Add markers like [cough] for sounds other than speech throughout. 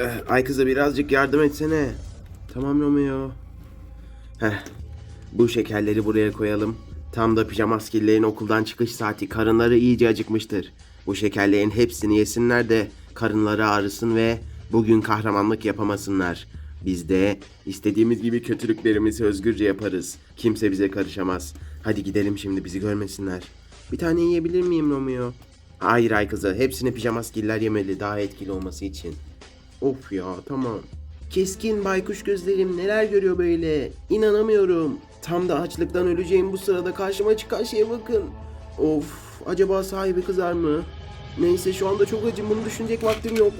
Eh, Ay kıza birazcık yardım etsene. Tamam Romeo. Heh. Bu şekerleri buraya koyalım. Tam da pijamaskillerin okuldan çıkış saati. Karınları iyice acıkmıştır. Bu şekerlerin hepsini yesinler de karınları ağrısın ve bugün kahramanlık yapamasınlar. Biz de istediğimiz gibi kötülüklerimizi özgürce yaparız. Kimse bize karışamaz. Hadi gidelim şimdi bizi görmesinler. Bir tane yiyebilir miyim Romeo? Hayır ay kızı. Hepsini pijamaskiller yemeli daha etkili olması için. Of ya tamam. Keskin baykuş gözlerim neler görüyor böyle. İnanamıyorum. Tam da açlıktan öleceğim bu sırada karşıma çıkan şeye bakın. Of acaba sahibi kızar mı? Neyse şu anda çok acım bunu düşünecek vaktim yok.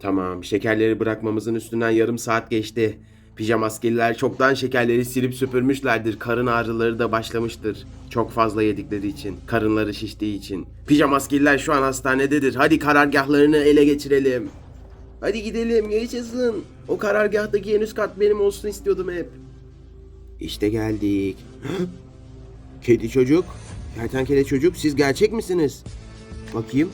Tamam şekerleri bırakmamızın üstünden yarım saat geçti. Pijamaskeliler çoktan şekerleri silip süpürmüşlerdir. Karın ağrıları da başlamıştır. Çok fazla yedikleri için. Karınları şiştiği için. Pijamaskeliler şu an hastanededir. Hadi karargahlarını ele geçirelim. Hadi gidelim yaşasın. O karargahtaki en üst kat benim olsun istiyordum hep. İşte geldik. [gasps] Kedi çocuk. Kertenkele çocuk siz gerçek misiniz? Bakayım.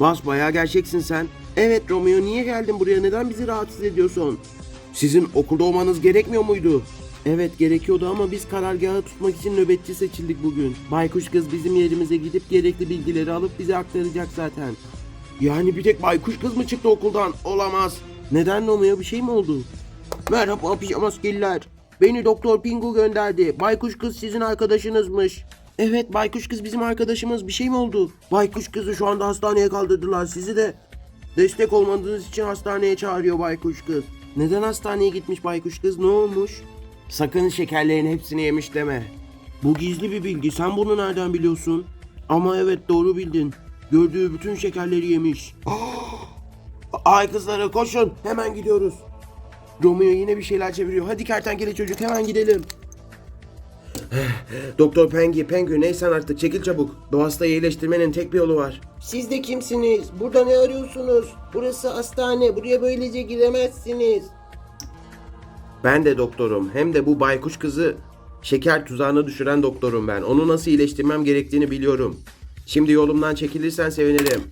Bas bayağı gerçeksin sen. Evet Romeo niye geldin buraya? Neden bizi rahatsız ediyorsun? Sizin okulda olmanız gerekmiyor muydu? Evet gerekiyordu ama biz karargahı tutmak için nöbetçi seçildik bugün. Baykuş kız bizim yerimize gidip gerekli bilgileri alıp bize aktaracak zaten. Yani bir tek baykuş kız mı çıktı okuldan? Olamaz. Neden Romeo bir şey mi oldu? Merhaba pijamaskeliler. Beni Doktor Pingu gönderdi. Baykuş kız sizin arkadaşınızmış. Evet baykuş kız bizim arkadaşımız. Bir şey mi oldu? Baykuş kızı şu anda hastaneye kaldırdılar. Sizi de destek olmadığınız için hastaneye çağırıyor baykuş kız. Neden hastaneye gitmiş baykuş kız? Ne olmuş? Sakın şekerlerin hepsini yemiş deme. Bu gizli bir bilgi. Sen bunu nereden biliyorsun? Ama evet doğru bildin. Gördüğü bütün şekerleri yemiş. [gasps] Ay kızlara koşun. Hemen gidiyoruz. Romeo yine bir şeyler çeviriyor. Hadi kertenkele çocuk hemen gidelim. Doktor Pengi, Pengu neysen artık çekil çabuk. Bu hastayı iyileştirmenin tek bir yolu var. Siz de kimsiniz? Burada ne arıyorsunuz? Burası hastane. Buraya böylece giremezsiniz. Ben de doktorum. Hem de bu baykuş kızı şeker tuzağına düşüren doktorum ben. Onu nasıl iyileştirmem gerektiğini biliyorum. Şimdi yolumdan çekilirsen sevinirim.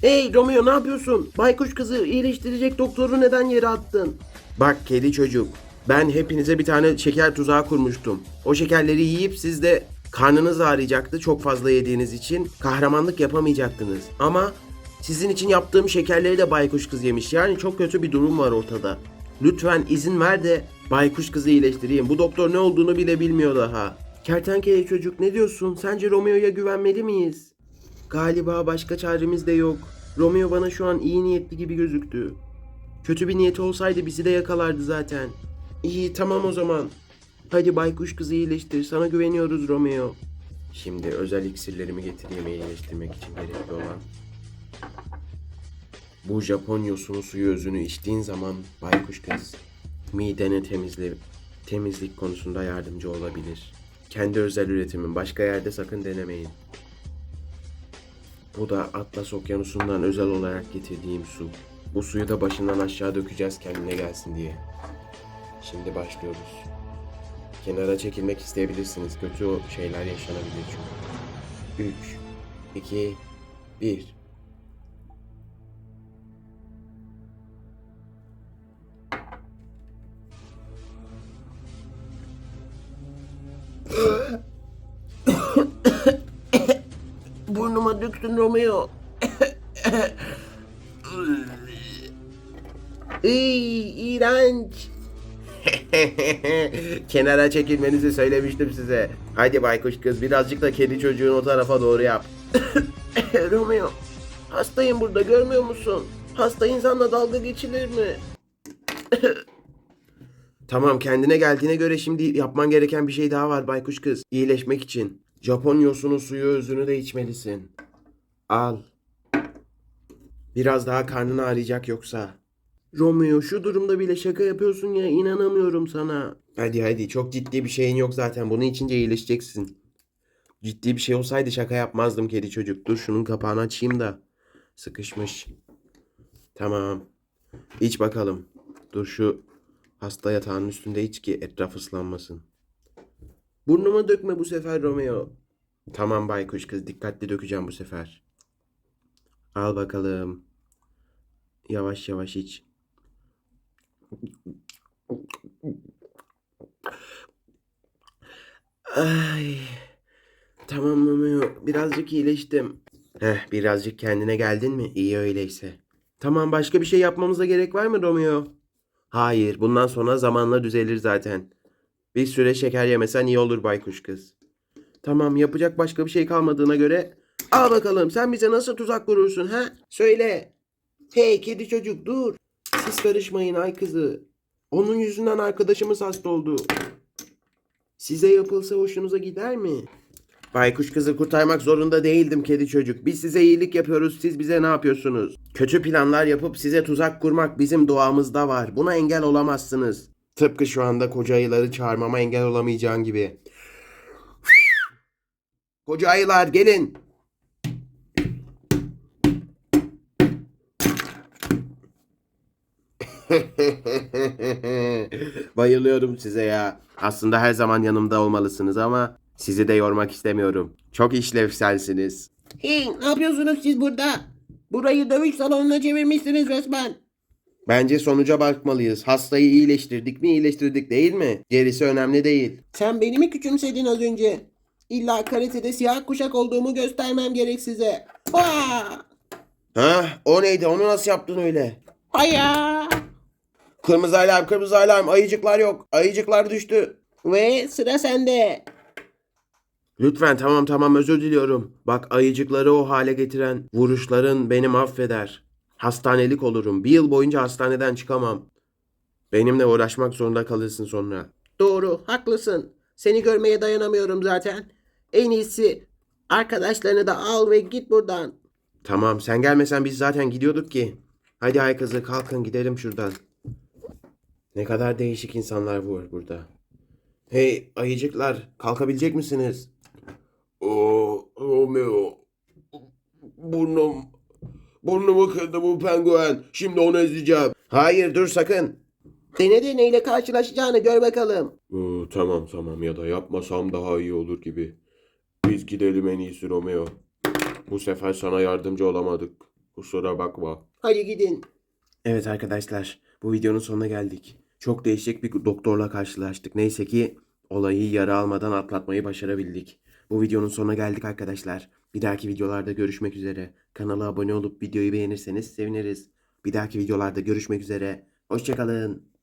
Hey Romeo ne yapıyorsun? Baykuş kızı iyileştirecek doktoru neden yere attın? Bak kedi çocuk. Ben hepinize bir tane şeker tuzağı kurmuştum. O şekerleri yiyip siz de karnınız ağrıyacaktı çok fazla yediğiniz için. Kahramanlık yapamayacaktınız. Ama sizin için yaptığım şekerleri de baykuş kız yemiş. Yani çok kötü bir durum var ortada. Lütfen izin ver de baykuş kızı iyileştireyim. Bu doktor ne olduğunu bile bilmiyor daha. Kertenkele çocuk ne diyorsun? Sence Romeo'ya güvenmeli miyiz? Galiba başka çaremiz de yok. Romeo bana şu an iyi niyetli gibi gözüktü. Kötü bir niyeti olsaydı bizi de yakalardı zaten. İyi tamam o zaman. Hadi baykuş kızı iyileştir. Sana güveniyoruz Romeo. Şimdi özel iksirlerimi getireyim iyileştirmek için gerekli olan. Bu Japon yosunu suyu özünü içtiğin zaman baykuş kız midene temizle, temizlik konusunda yardımcı olabilir. Kendi özel üretimim. Başka yerde sakın denemeyin. Bu da Atlas Okyanusu'ndan özel olarak getirdiğim su. Bu suyu da başından aşağı dökeceğiz kendine gelsin diye. Şimdi başlıyoruz. Kenara çekilmek isteyebilirsiniz. Kötü şeyler yaşanabilir çünkü. 3, 2, 1. Burnuma döktün Romeo. [coughs] Iy, iğrenç. [laughs] Kenara çekilmenizi söylemiştim size. Hadi baykuş kız birazcık da kedi çocuğun o tarafa doğru yap. [coughs] Romeo, hastayım burada görmüyor musun? Hasta insanla dalga geçilir mi? [coughs] tamam kendine geldiğine göre şimdi yapman gereken bir şey daha var baykuş kız. İyileşmek için. Japon yosunu suyu özünü de içmelisin. Al. Biraz daha karnın ağrıyacak yoksa. Romeo şu durumda bile şaka yapıyorsun ya inanamıyorum sana. Hadi hadi çok ciddi bir şeyin yok zaten bunu içince iyileşeceksin. Ciddi bir şey olsaydı şaka yapmazdım kedi çocuk. Dur şunun kapağını açayım da. Sıkışmış. Tamam. İç bakalım. Dur şu hasta yatağının üstünde iç ki etraf ıslanmasın. Burnuma dökme bu sefer Romeo. Tamam baykuş kız dikkatli dökeceğim bu sefer. Al bakalım. Yavaş yavaş iç. Ay. Tamam Romeo. Birazcık iyileştim. Heh, birazcık kendine geldin mi? İyi öyleyse. Tamam başka bir şey yapmamıza gerek var mı Romeo? Hayır, bundan sonra zamanla düzelir zaten. Bir süre şeker yemesen iyi olur baykuş kız. Tamam, yapacak başka bir şey kalmadığına göre al bakalım sen bize nasıl tuzak kurursun ha? Söyle. Hey kedi çocuk dur. Siz karışmayın ay kızı. Onun yüzünden arkadaşımız hasta oldu. Size yapılsa hoşunuza gider mi? Baykuş kızı kurtarmak zorunda değildim kedi çocuk. Biz size iyilik yapıyoruz, siz bize ne yapıyorsunuz? Kötü planlar yapıp size tuzak kurmak bizim doğamızda var. Buna engel olamazsınız. Tıpkı şu anda koca ayıları çağırmama engel olamayacağın gibi. [laughs] Koca ayılar gelin. [laughs] Bayılıyorum size ya. Aslında her zaman yanımda olmalısınız ama sizi de yormak istemiyorum. Çok işlevselsiniz. Hey ne yapıyorsunuz siz burada? Burayı dövüş salonuna çevirmişsiniz resmen. Bence sonuca bakmalıyız. Hastayı iyileştirdik mi iyileştirdik değil mi? Gerisi önemli değil. Sen beni mi küçümsedin az önce? İlla karatede siyah kuşak olduğumu göstermem gerek size. Ha! Ha? O neydi? Onu nasıl yaptın öyle? Haya! Kırmızı alarm, kırmızı alarm. Ayıcıklar yok. Ayıcıklar düştü. Ve sıra sende. Lütfen tamam tamam özür diliyorum. Bak ayıcıkları o hale getiren vuruşların beni mahveder. Hastanelik olurum. Bir yıl boyunca hastaneden çıkamam. Benimle uğraşmak zorunda kalırsın sonra. Doğru, haklısın. Seni görmeye dayanamıyorum zaten. En iyisi arkadaşlarını da al ve git buradan. Tamam sen gelmesen biz zaten gidiyorduk ki. Hadi ay kızı kalkın gidelim şuradan. Ne kadar değişik insanlar var burada. Hey ayıcıklar kalkabilecek misiniz? Oo, Romeo. Burnum. Burnumu kırdı bu penguen. Şimdi onu ezeceğim. Hayır dur sakın. Dene neyle karşılaşacağını gör bakalım. Ee, tamam tamam ya da yapmasam daha iyi olur gibi. Biz gidelim en iyisi Romeo. Bu sefer sana yardımcı olamadık. Kusura bakma. Hadi gidin. Evet arkadaşlar bu videonun sonuna geldik. Çok değişik bir doktorla karşılaştık. Neyse ki olayı yara almadan atlatmayı başarabildik. Bu videonun sonuna geldik arkadaşlar. Bir dahaki videolarda görüşmek üzere. Kanala abone olup videoyu beğenirseniz seviniriz. Bir dahaki videolarda görüşmek üzere. Hoşçakalın.